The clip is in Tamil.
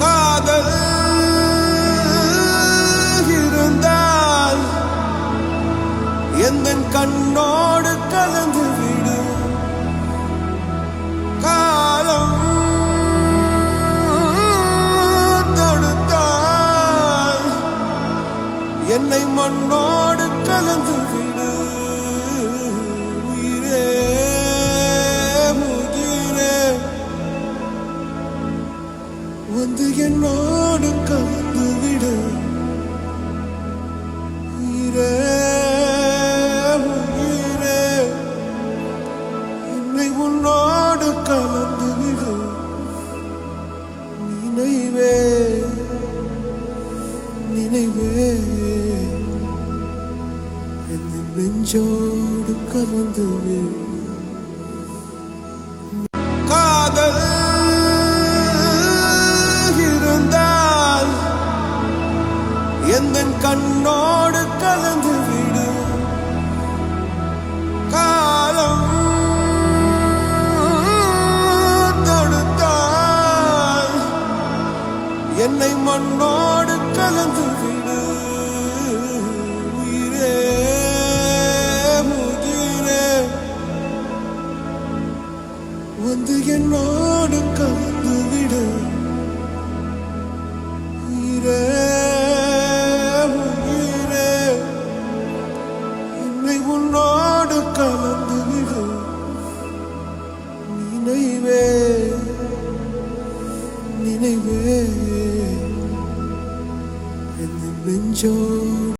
காதல் இருந்தால் எந்த கண்ணோடு கலந்து விடும் காலம் தடுத்தால் என்னை மண்ணோடு கலந்து விடும். வந்து என்னோடு கலந்து விடு என்னை உன்னோடு கலந்து நினைவே நினைவே. என் நெஞ்சோடு என்னை மண்ணோடு கலந்து விடு. உயிரே முகிரே வந்து என்னோடு கலந்து விடு. உயிரே உயிரே என்னை உன்னோடு கலந்து விடு. நினைவே நினைவே. bên chỗ